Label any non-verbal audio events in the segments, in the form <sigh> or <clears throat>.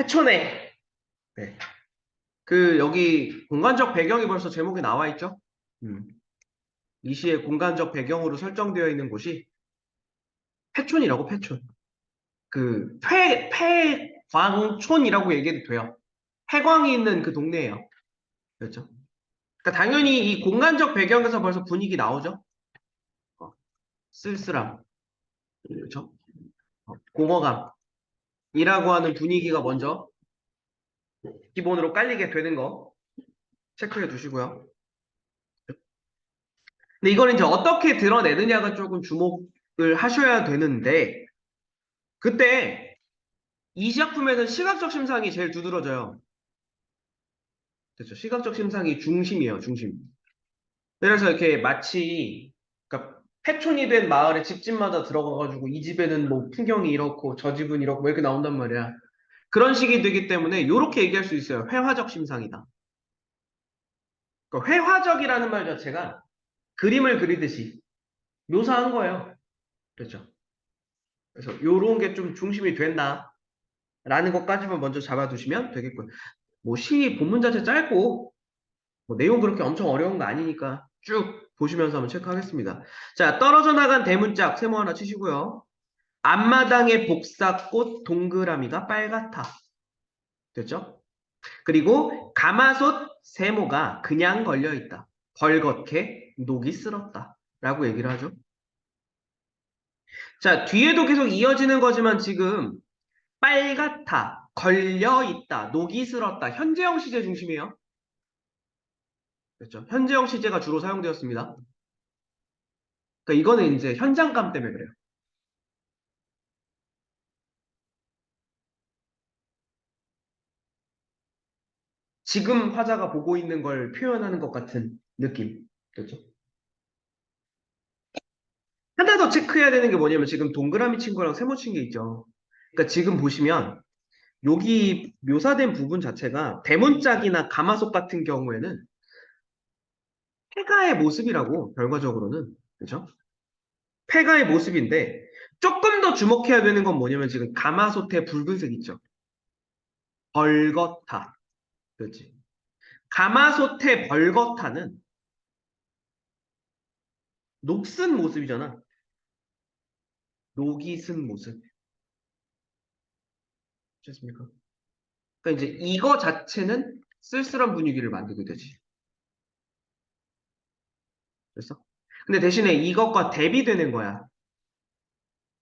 해촌에 네. 그 여기 공간적 배경이 벌써 제목에 나와 있죠? 음. 이 시의 공간적 배경으로 설정되어 있는 곳이 패촌이라고 패촌. 그 폐, 폐광촌이라고 얘기해도 돼요. 폐광이 있는 그 동네예요. 그렇죠? 그러니까 당연히 이 공간적 배경에서 벌써 분위기 나오죠. 어, 쓸쓸함, 그렇죠? 어, 공허감 이라고 하는 분위기가 먼저 기본으로 깔리게 되는 거 체크해 두시고요. 근데 이걸 이제 어떻게 드러내느냐가 조금 주목을 하셔야 되는데 그때 이 작품에는 시각적 심상이 제일 두드러져요. 그렇죠. 시각적 심상이 중심이에요, 중심. 그래서 이렇게 마치 패촌이 된 마을의 집집마다 들어가가지고 이 집에는 뭐 풍경이 이렇고 저 집은 이렇고 뭐 이렇게 나온단 말이야. 그런 식이 되기 때문에 이렇게 얘기할 수 있어요. 회화적 심상이다. 그러니까 회화적이라는 말 자체가 그림을 그리듯이 묘사한 거예요. 그렇죠. 그래서 요런 게 좀 중심이 된다. 라는 것까지만 먼저 잡아두시면 되겠고요. 뭐 시 본문 자체 짧고 뭐 내용 그렇게 엄청 어려운 거 아니니까 쭉 보시면서 한번 체크하겠습니다. 자, 떨어져 나간 대문짝 세모 하나 치시고요. 앞마당의 복사꽃 동그라미가 빨갛다. 됐죠? 그리고 가마솥 세모가 그냥 걸려 있다. 벌겋게 녹이 쓸었다. 라고 얘기를 하죠. 자, 뒤에도 계속 이어지는 거지만 지금 빨갛다, 걸려 있다, 녹이 쓸었다. 현재형 시제 중심이에요. 그렇죠? 현재형 시제가 주로 사용되었습니다. 그러니까 이거는 이제 현장감 때문에 그래요. 지금 화자가 보고 있는 걸 표현하는 것 같은 느낌. 그렇죠? 하나 더 체크해야 되는 게 뭐냐면 지금 동그라미 친 거랑 세모 친 게 있죠. 그러니까 지금 보시면 여기 묘사된 부분 자체가 대문짝이나 가마솥 같은 경우에는 폐가의 모습이라고 결과적으로는 그렇죠? 폐가의 모습인데 조금 더 주목해야 되는 건 뭐냐면 지금 가마솥의 붉은색 있죠? 벌겋다. 그렇지? 가마솥의 벌겋다는 녹슨 모습이잖아. 녹이 쓴 모습. 됐습니까? 그러니까 이제 이거 자체는 쓸쓸한 분위기를 만들게 되지. 됐어? 근데 대신에 이것과 대비되는 거야.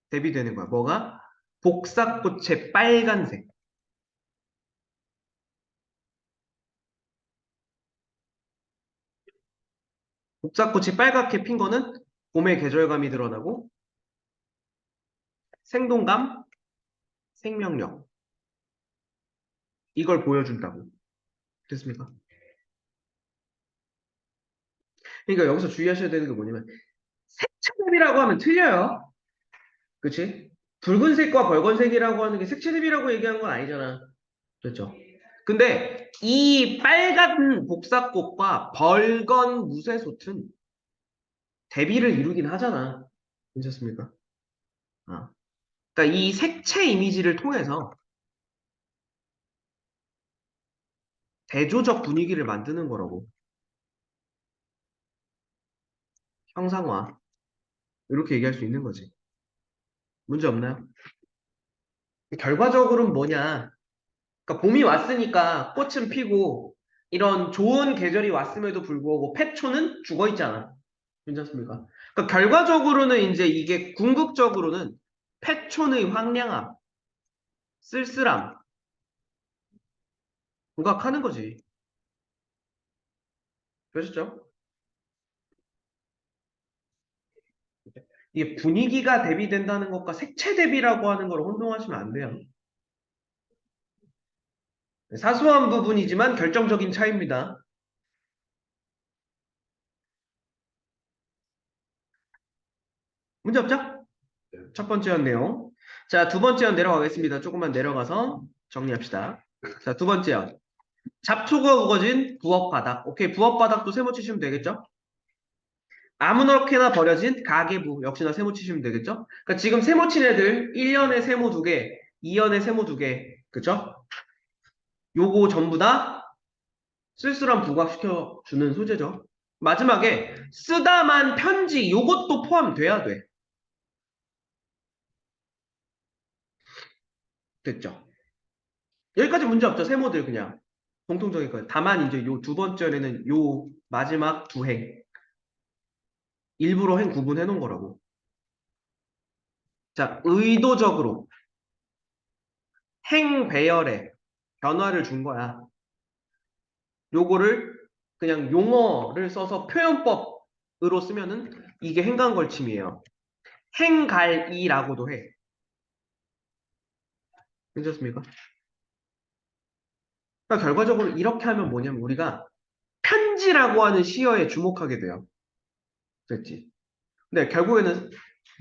대비되는 거야. 뭐가? 복사꽃의 빨간색. 복사꽃이 빨갛게 핀 거는 봄의 계절감이 드러나고 생동감, 생명력 이걸 보여준다고 됐습니까? 그러니까 여기서 주의하셔야 되는 게 뭐냐면 색채대비라고 하면 틀려요 그치? 붉은색과 벌건색이라고 하는 게 색채대비라고 얘기한 건 아니잖아 그렇죠? 근데 이 빨간 복사꽃과 벌건 무쇠솥은 대비를 이루긴 하잖아 괜찮습니까? 아. 그러니까 이 색채 이미지를 통해서 대조적 분위기를 만드는 거라고. 형상화. 이렇게 얘기할 수 있는 거지. 문제 없나요? 결과적으로는 뭐냐? 그러니까 봄이 왔으니까 꽃은 피고 이런 좋은 계절이 왔음에도 불구하고 폐초는 죽어 있잖아. 괜찮습니까? 그러니까 결과적으로는 이제 이게 궁극적으로는 폐촌의 황량함, 쓸쓸함, 부각하는 거지. 그러셨죠? 이게 분위기가 대비된다는 것과 색채 대비라고 하는 걸 혼동하시면 안 돼요. 사소한 부분이지만 결정적인 차이입니다. 문제 없죠? 첫 번째 연 내용. 자, 두 번째 연 내려가겠습니다. 조금만 내려가서 정리합시다. 자, 두 번째 연. 잡초가 우거진 부엌 바닥. 오케이, 부엌 바닥도 세모 치시면 되겠죠? 아무렇게나 버려진 가계부 역시나 세모 치시면 되겠죠? 그러니까 지금 세모 친 애들 1년에 세모 2개, 2년에 세모 2개, 그쵸? 요거 전부 다 쓸쓸한 부각시켜 주는 소재죠. 마지막에 쓰다만 편지 요것도 포함돼야 돼. 됐죠? 여기까지 문제 없죠. 세모들 그냥 공통적인 거예요. 다만 이제 요 두 번째는 요 마지막 두 행 일부러 행 구분해 놓은 거라고. 자, 의도적으로 행 배열에 변화를 준 거야. 요거를 그냥 용어를 써서 표현법으로 쓰면은 이게 행간 걸침이에요. 행갈이라고도 해. 괜찮습니까? 그러니까 결과적으로 이렇게 하면 뭐냐면 우리가 편지라고 하는 시어에 주목하게 돼요. 됐지? 근데 결국에는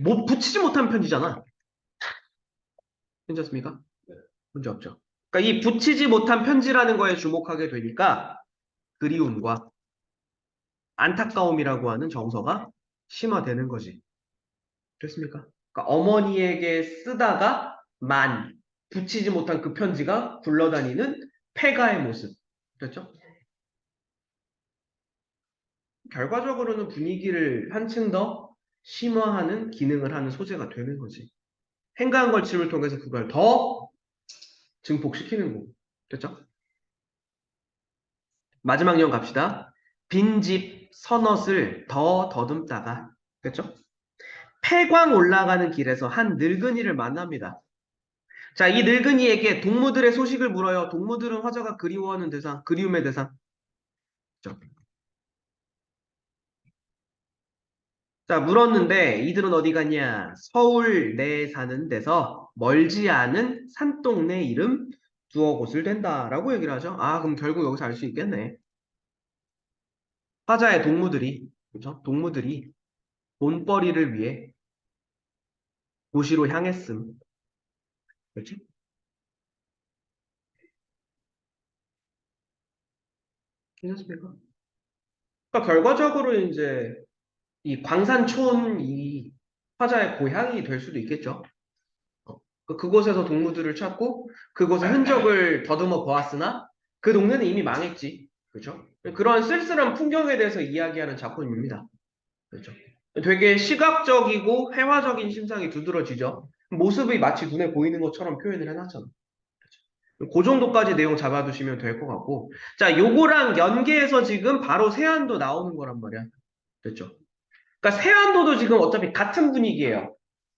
못 붙이지 못한 편지잖아. 괜찮습니까? 문제 없죠. 그러니까 이 붙이지 못한 편지라는 거에 주목하게 되니까 그리움과 안타까움이라고 하는 정서가 심화되는 거지. 됐습니까? 그러니까 어머니에게 쓰다가 만 붙이지 못한 그 편지가 굴러다니는 폐가의 모습. 됐죠? 결과적으로는 분위기를 한층 더 심화하는 기능을 하는 소재가 되는 거지. 행간 걸침을 통해서 그걸 더 증폭시키는 거고. 됐죠? 마지막 내용 갑시다. 빈집 서넛을 더 더듬다가 됐죠? 폐광 올라가는 길에서 한 늙은이를 만납니다. 자, 이 늙은이에게 동무들의 소식을 물어요. 동무들은 화자가 그리워하는 대상, 그리움의 대상. 그죠? 자, 물었는데 이들은 어디 갔냐? 서울 내 사는 데서 멀지 않은 산동네 이름 두어 곳을 된다라고 얘기를 하죠. 아, 그럼 결국 여기서 알 수 있겠네. 화자의 동무들이, 그죠? 동무들이 돈벌이를 위해 도시로 향했음. 그렇지? 괜찮습니까? 그러니까 결과적으로 이제 이 광산촌이 화자의 고향이 될 수도 있겠죠. 어, 그- 그곳에서 동무들을 찾고 그곳의 흔적을 더듬어 보았으나 그 동네는 이미 망했지. 그렇죠? 그런 쓸쓸한 풍경에 대해서 이야기하는 작품입니다. 그렇죠? 되게 시각적이고 회화적인 심상이 두드러지죠. 모습이 마치 눈에 보이는 것처럼 표현을 해놨잖아. 그렇죠? 그 정도까지 내용 잡아두시면 될 것 같고 자 요거랑 연계해서 지금 바로 세안도 나오는 거란 말이야. 됐죠? 그러니까 세안도도 지금 어차피 같은 분위기예요.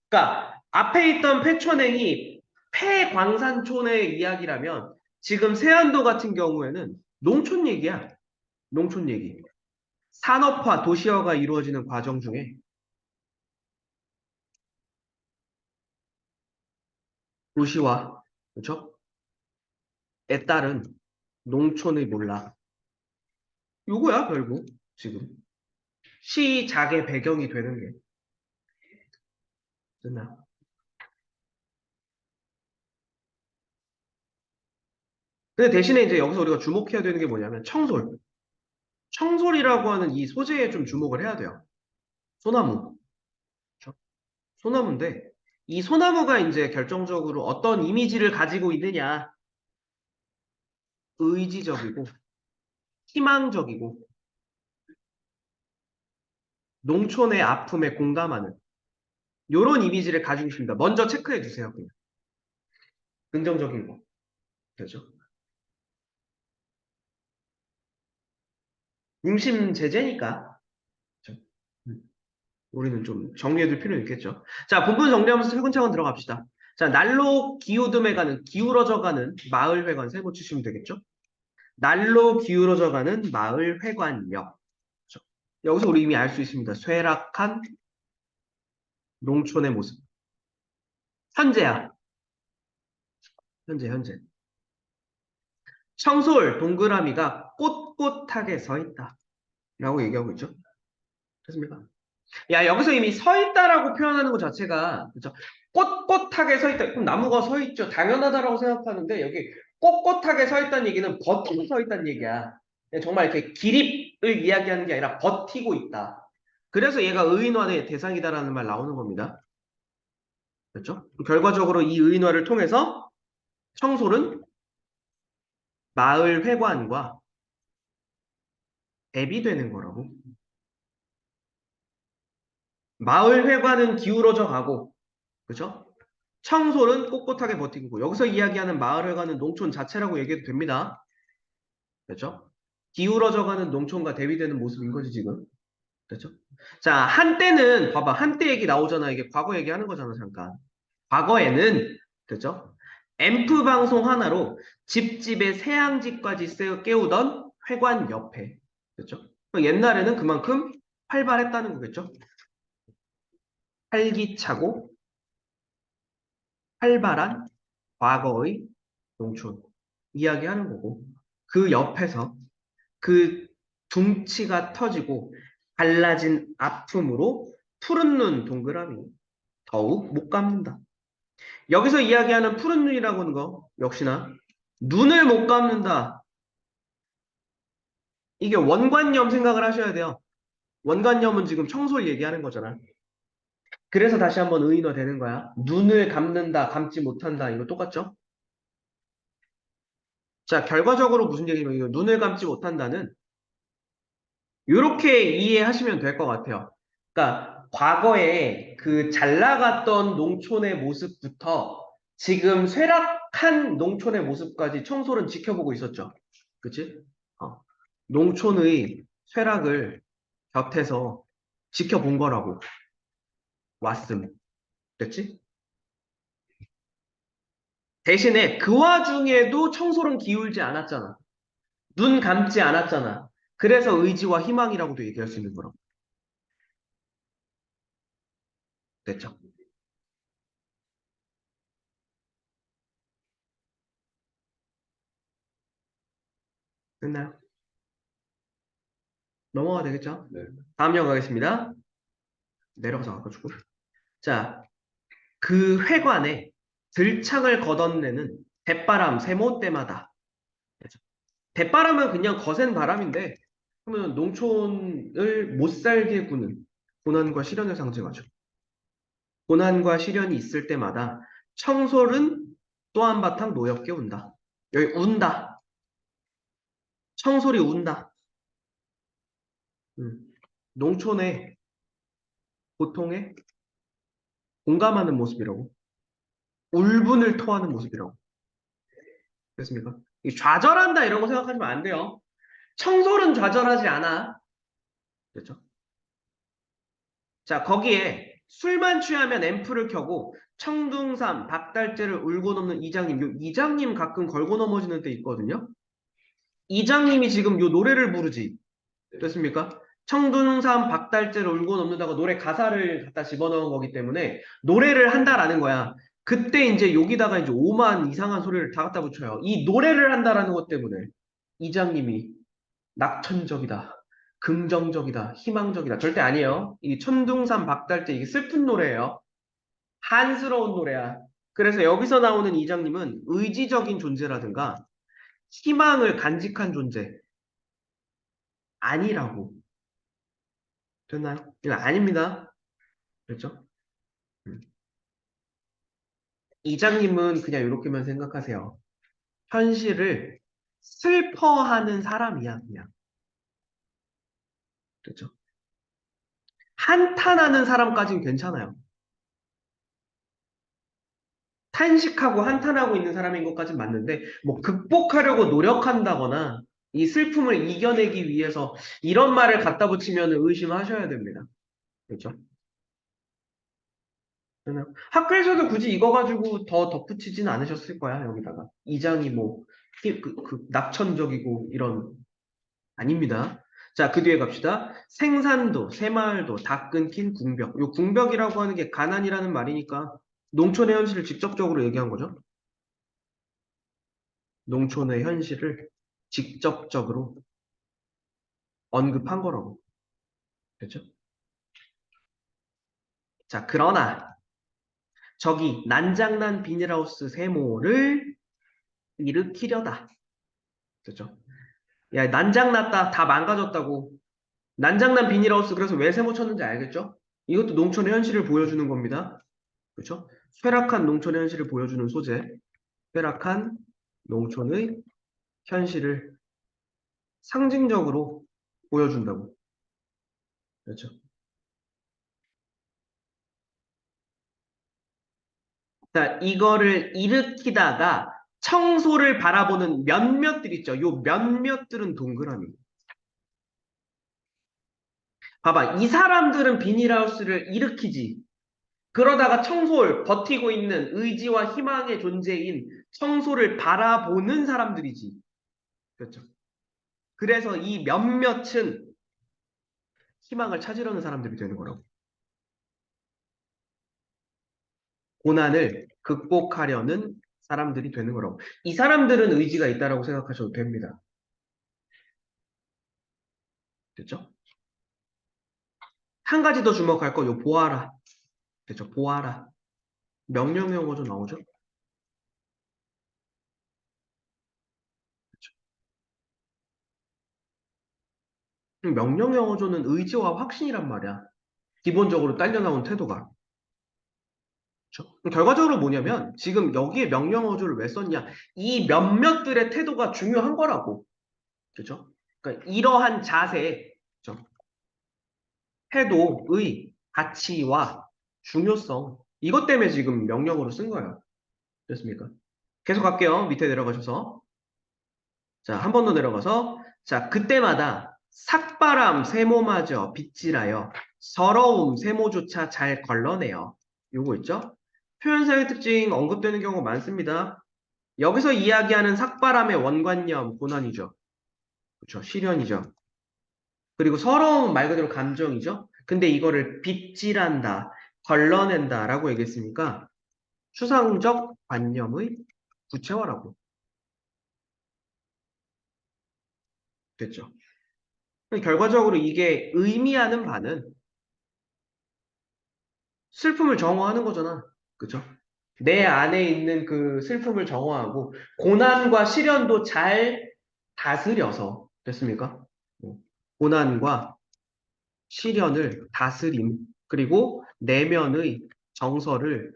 그러니까 앞에 있던 폐촌행이 폐광산촌의 이야기라면 지금 세안도 같은 경우에는 농촌 얘기야. 농촌 얘기. 산업화, 도시화가 이루어지는 과정 중에 도시화, 그렇죠? 에 따른 농촌의 몰락. 요거야 결국 지금 시작의 배경이 되는 게 됐나? 근데 대신에 이제 여기서 우리가 주목해야 되는 게 뭐냐면 청솔. 청솔이라고 하는 이 소재에 좀 주목을 해야 돼요. 소나무. 소나무인데 이 소나무가 이제 결정적으로 어떤 이미지를 가지고 있느냐. 의지적이고 희망적이고 농촌의 아픔에 공감하는 이런 이미지를 가지고 있습니다. 먼저 체크해 주세요. 그냥. 긍정적인 거. 되죠? 임심 제재니까? 음. 우리는 좀 정리해둘 필요는 있겠죠. 자, 본문 정리하면서 차근차근 들어갑시다. 자, 날로 기우듬해 가는, 기울어져 가는 마을 회관 세모 치시면 되겠죠? 날로 기울어져 가는 마을 회관역. 여기서 우리 이미 알 수 있습니다. 쇠락한 농촌의 모습. 현재야. 현재, 현재. 청솔 동그라미가 꼿꼿하게 서 있다. 라고 얘기하고 있죠. 됐습니까? 야, 여기서 이미 서 있다라고 표현하는 것 자체가, 그죠? 꼿꼿하게 서 있다. 그럼 나무가 서 있죠. 당연하다라고 생각하는데, 여기 꼿꼿하게 서 있다는 얘기는 버티고 서 있다는 얘기야. 정말 이렇게 기립을 이야기하는 게 아니라 버티고 있다. 그래서 얘가 의인화의 대상이다라는 말 나오는 겁니다. 그렇죠? 결과적으로 이 의인화를 통해서 청솔은 마을 회관과 대비되는 거라고. 마을 회관은 기울어져 가고, 그죠? 청솔은 꼿꼿하게 버티고, 여기서 이야기하는 마을 회관은 농촌 자체라고 얘기해도 됩니다. 그렇죠? 기울어져 가는 농촌과 대비되는 모습인 거지, 지금. 그렇죠? 자, 한때는, 봐봐, 한때 얘기 나오잖아. 이게 과거 얘기하는 거잖아, 잠깐. 과거에는, 그렇죠? 앰프 방송 하나로 집집의 새양집까지 세- 깨우던 회관 옆에, 그렇죠? 옛날에는 그만큼 활발했다는 거겠죠? 활기차고 활발한 과거의 농촌 이야기하는 거고 그 옆에서 그 둥치가 터지고 갈라진 아픔으로 푸른 눈 동그라미 더욱 못 감는다. 여기서 이야기하는 푸른 눈이라고 하는 거 역시나 눈을 못 감는다. 이게 원관념 생각을 하셔야 돼요. 원관념은 지금 청소를 얘기하는 거잖아. 그래서 다시 한번 의인화 되는 거야. 눈을 감는다, 감지 못한다. 이거 똑같죠? 자, 결과적으로 무슨 얘기냐면 눈을 감지 못한다는 이렇게 이해하시면 될 것 같아요. 그러니까 과거에 그 잘 나갔던 농촌의 모습부터 지금 쇠락한 농촌의 모습까지 청솔은 지켜보고 있었죠. 그치? 어. 농촌의 쇠락을 곁에서 지켜본 거라고. 왔음. 됐지? 대신에 그 와중에도 청솔은 기울지 않았잖아. 눈 감지 않았잖아. 그래서 의지와 희망이라고도 얘기할 수 있는 거라고. 됐죠? 됐나요? 넘어가 되겠죠? 네. 다음 영 가겠습니다. 내려가서 바꿔주고. 자, 그 회관에 들창을 걷어내는 대바람 세모 때마다. 그죠? 대바람은 그냥 거센 바람인데, 그러면 농촌을 못 살게 구는 고난과 시련을 상징하죠. 고난과 시련이 있을 때마다 청솔은 또 한바탕 노엽게 운다. 여기 운다. 청솔이 운다. 음, 농촌의 고통에 공감하는 모습이라고. 울분을 토하는 모습이라고. 됐습니까? 이 좌절한다 이런 거 생각하시면 안 돼요. 청솔은 좌절하지 않아. 됐죠? 자, 거기에 술만 취하면 앰프를 켜고 청둥삼, 박달재를 울고 넘는 이장님, 요 이장님 가끔 걸고 넘어지는 때 있거든요. 이장님이 지금 요 노래를 부르지. 됐습니까? 청둥삼, 박달재를 울고 넘는다고 노래 가사를 갖다 집어넣은 거기 때문에 노래를 한다라는 거야. 그때 이제 여기다가 이제 오만 이상한 소리를 다 갖다 붙여요. 이 노래를 한다라는 것 때문에 이장님이 낙천적이다. 긍정적이다, 희망적이다. 절대 아니에요. 이 천둥산 박달재 이게 슬픈 노래예요. 한스러운 노래야. 그래서 여기서 나오는 이장님은 의지적인 존재라든가 희망을 간직한 존재 아니라고. 됐나요? 이거 아닙니다. 그렇죠? 음. 이장님은 그냥 이렇게만 생각하세요. 현실을 슬퍼하는 사람이야, 그냥. 그렇죠? 한탄하는 사람까지는 괜찮아요. 탄식하고 한탄하고 있는 사람인 것까진 맞는데, 뭐 극복하려고 노력한다거나 이 슬픔을 이겨내기 위해서 이런 말을 갖다 붙이면 의심하셔야 됩니다. 그렇죠? 학교에서도 굳이 이거 가지고 더 덧붙이진 않으셨을 거야, 여기다가. 이장이 뭐, 그, 그 낙천적이고 이런, 아닙니다. 자, 그 뒤에 갑시다. 생산도, 새마을도, 다 끊긴 궁벽. 요 궁벽이라고 하는 게 가난이라는 말이니까 농촌의 현실을 직접적으로 얘기한 거죠. 농촌의 현실을 직접적으로 언급한 거라고. 그렇죠? 자, 그러나 저기 난장난 비닐하우스 세모를 일으키려다. 그렇죠? 야, 난장났다. 다 망가졌다고. 난장난 비닐하우스 그래서 왜 세모 쳤는지 알겠죠? 이것도 농촌의 현실을 보여주는 겁니다. 그렇죠? 쇠락한 농촌의 현실을 보여주는 소재. 쇠락한 농촌의 현실을 상징적으로 보여준다고. 그렇죠. 자, 이거를 일으키다가 청소를 바라보는 몇몇들 있죠. 요 몇몇들은 동그라미. 봐봐. 이 사람들은 비닐하우스를 일으키지. 그러다가 청소를 버티고 있는 의지와 희망의 존재인 청소를 바라보는 사람들이지. 그렇죠. 그래서 이 몇몇은 희망을 찾으려는 사람들이 되는 거라고. 고난을 극복하려는 사람들이 되는 거라고. 이 사람들은 의지가 있다라고 생각하셔도 됩니다. 됐죠? 한 가지 더 주목할 거, 요 보아라. 됐죠? 보아라. 명령 용어죠, 나오죠? 그쵸? 명령 영어조는 의지와 확신이란 말이야. 기본적으로 딸려 나온 태도가. 그럼 결과적으로 뭐냐면 지금 여기에 명령 어조를 왜 썼냐? 이 몇몇들의 태도가 중요한 거라고. 그죠? 그러니까 이러한 자세, 그죠? 태도의 가치와 중요성 이것 때문에 지금 명령어로 쓴 거예요. 됐습니까? 계속 갈게요. 밑에 내려가셔서 자, 한 번 더 내려가서 자, 그때마다 삭바람 세모마저 빗질하여 서러움 세모조차 잘 걸러내요. 요거 있죠? 표현사의 특징 언급되는 경우 많습니다. 여기서 이야기하는 삭바람의 원관념, 고난이죠. 그렇죠. 시련이죠. 그리고 서러움 말 그대로 감정이죠. 근데 이거를 빗질한다, 걸러낸다 라고 얘기했으니까 추상적 관념의 구체화라고. 됐죠. 결과적으로 이게 의미하는 바는 슬픔을 정화하는 거잖아. 그죠? 내 안에 있는 그 슬픔을 정화하고 고난과 시련도 잘 다스려서 됐습니까? 뭐, 고난과 시련을 다스림 그리고 내면의 정서를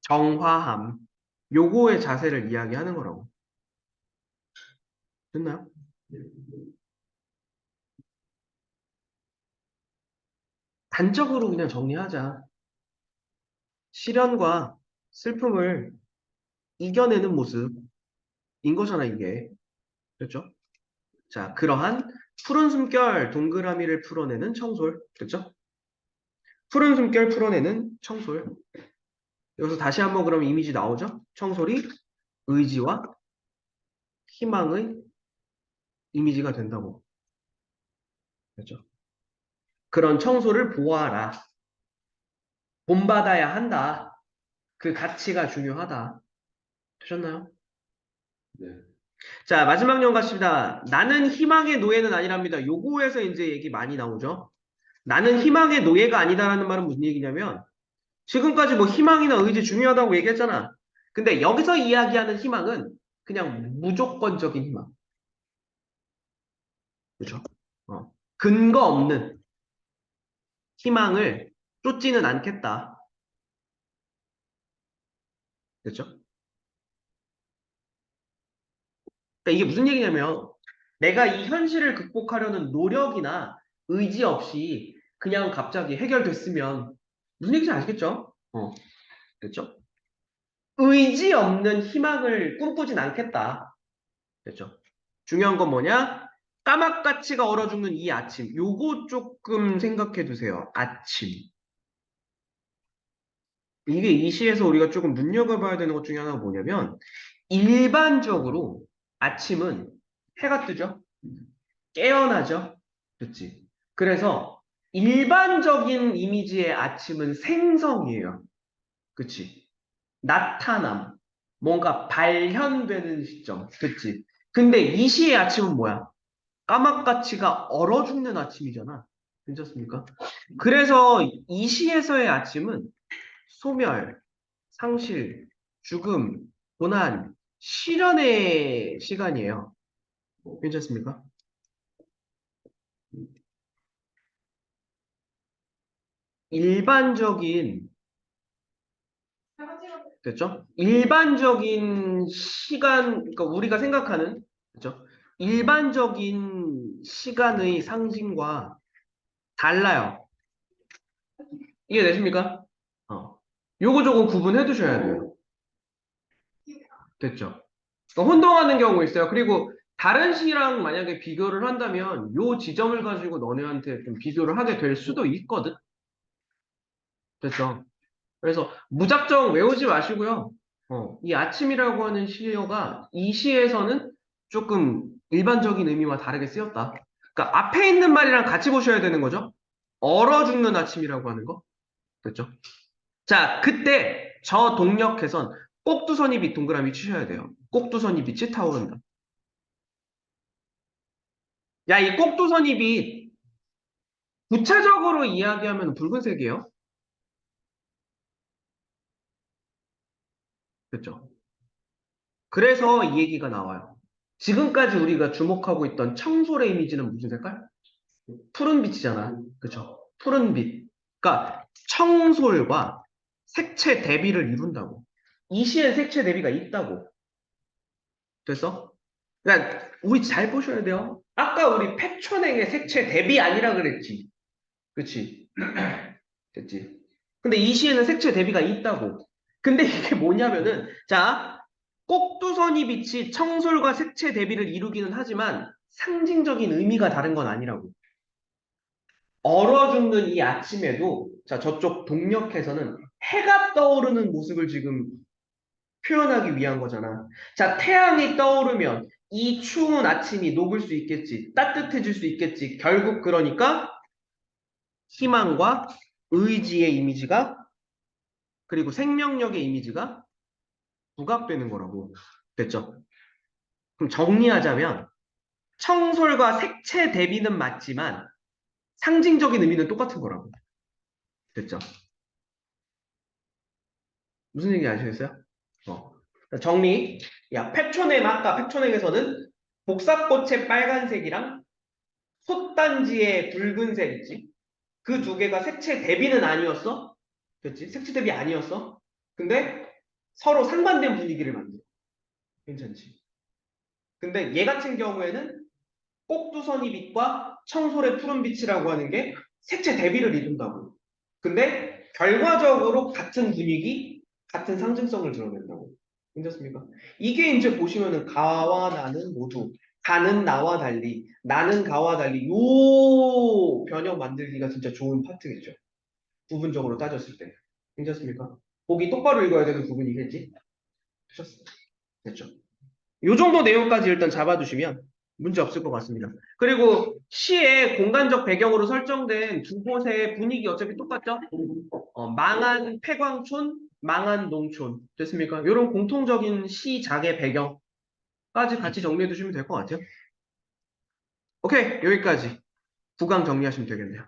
정화함 요거의 자세를 이야기하는 거라고. 됐나요? 단적으로 그냥 정리하자. 시련과 슬픔을 이겨내는 모습인 거잖아, 이게. 그렇죠? 자, 그러한 푸른 숨결 동그라미를 풀어내는 청솔. 그렇죠? 푸른 숨결 풀어내는 청솔. 여기서 다시 한번 그럼 이미지 나오죠? 청솔이 의지와 희망의 이미지가 된다고. 그렇죠? 그런 청소를 보아라. 본받아야 한다. 그 가치가 중요하다. 되셨나요? 네. 자, 마지막 영 같습니다. 나는 희망의 노예는 아니랍니다. 요거에서 이제 얘기 많이 나오죠. 나는 희망의 노예가 아니다라는 말은 무슨 얘기냐면 지금까지 뭐 희망이나 의지 중요하다고 얘기했잖아. 근데 여기서 이야기하는 희망은 그냥 무조건적인 희망. 그렇죠? 어. 근거 없는 희망을 쫓지는 않겠다. 그렇죠? 그러니까 이게 무슨 얘기냐면 내가 이 현실을 극복하려는 노력이나 의지 없이 그냥 갑자기 해결됐으면 무슨 얘기인지 아시겠죠? 어, 그렇죠? 의지 없는 희망을 꿈꾸진 않겠다. 그렇죠? 중요한 건 뭐냐? 까막가치가 얼어 죽는 이 아침. 요거 조금 생각해 두세요. 아침. 이게 이 시에서 우리가 조금 눈여겨봐야 되는 것 중에 하나가 뭐냐면 일반적으로 아침은 해가 뜨죠. 깨어나죠. 그렇지. 그래서 일반적인 이미지의 아침은 생성이에요. 그치? 나타남. 뭔가 발현되는 시점. 그치? 근데 이 시의 아침은 뭐야? 까막가치가 얼어 죽는 아침이잖아. 괜찮습니까? 그래서 이 시에서의 아침은 소멸, 상실, 죽음, 고난, 실현의 시간이에요. 괜찮습니까? 일반적인 됐죠? 일반적인 시간, 그러니까 우리가 생각하는 그죠? 일반적인 시간의 상징과 달라요. 이해되십니까? 어. 요거 조금 구분해 두셔야 돼요. 됐죠? 그러니까 혼동하는 경우 있어요. 그리고 다른 시랑 만약에 비교를 한다면 요 지점을 가지고 너네한테 좀 비교를 하게 될 수도 있거든. 됐죠? 그래서 무작정 외우지 마시고요. 어, 이 아침이라고 하는 시어가 이 시에서는 조금 일반적인 의미와 다르게 쓰였다. 그러니까 앞에 있는 말이랑 같이 보셔야 되는 거죠. 얼어 죽는 아침이라고 하는 거. 됐죠? 자, 그때 저 동력해선 꼭두선이 빛 동그라미 치셔야 돼요. 꼭두선이 빛이 타오른다. 야, 이 꼭두선이 빛 구체적으로 이야기하면 붉은색이에요. 그렇죠? 그래서 이 얘기가 나와요. 지금까지 우리가 주목하고 있던 청솔의 이미지는 무슨 색깔? 푸른 빛이잖아. 그렇죠? 푸른 빛. 그러니까 청솔과 색채 대비를 이룬다고. 이 시엔 색채 대비가 있다고. 됐어? 그러니까 우리 잘 보셔야 돼요. 아까 우리 패촌행의 색채 대비 아니라 그랬지. 그치? <clears throat> 됐지? 근데 이 시에는 색채 대비가 있다고. 근데 이게 뭐냐면은 자 꼭두선이 빛이 청솔과 색채 대비를 이루기는 하지만 상징적인 의미가 다른 건 아니라고. 얼어 죽는 이 아침에도 자 저쪽 동력에서는 해가 떠오르는 모습을 지금 표현하기 위한 거잖아. 자 태양이 떠오르면 이 추운 아침이 녹을 수 있겠지. 따뜻해질 수 있겠지. 결국 그러니까 희망과 의지의 이미지가 그리고 생명력의 이미지가 부각되는 거라고. 됐죠? 그럼 정리하자면 청솔과 색채 대비는 맞지만 상징적인 의미는 똑같은 거라고. 됐죠? 무슨 얘기 아시겠어요? 어. 정리. 야, 팩촌액 아까 팩촌액에서는 복사꽃의 빨간색이랑 솥단지의 붉은색 있지? 그 두 개가 색채 대비는 아니었어? 그렇지? 색채 대비 아니었어? 근데 서로 상반된 분위기를 만들어. 괜찮지? 근데 얘 같은 경우에는 꼭두선이 빛과 청솔의 푸른 빛이라고 하는 게 색채 대비를 이룬다고. 근데 결과적으로 같은 분위기, 같은 상징성을 드러낸다고. 괜찮습니까? 이게 이제 보시면은 가와 나는 모두 가는 나와 달리 나는 가와 달리 요 변형 만들기가 진짜 좋은 파트겠죠. 부분적으로 따졌을 때. 괜찮습니까? 보기 똑바로 읽어야 되는 부분이겠지? 되셨어. 됐죠? 요 정도 내용까지 일단 잡아두시면 문제 없을 것 같습니다. 그리고 시의 공간적 배경으로 설정된 두 곳의 분위기 어차피 똑같죠? 어, 망한 폐광촌, 망한 농촌. 됐습니까? 이런 공통적인 시작의 배경까지 같이 정리해 두시면 될 것 같아요. 오케이, 여기까지. 구강 정리하시면 되겠네요.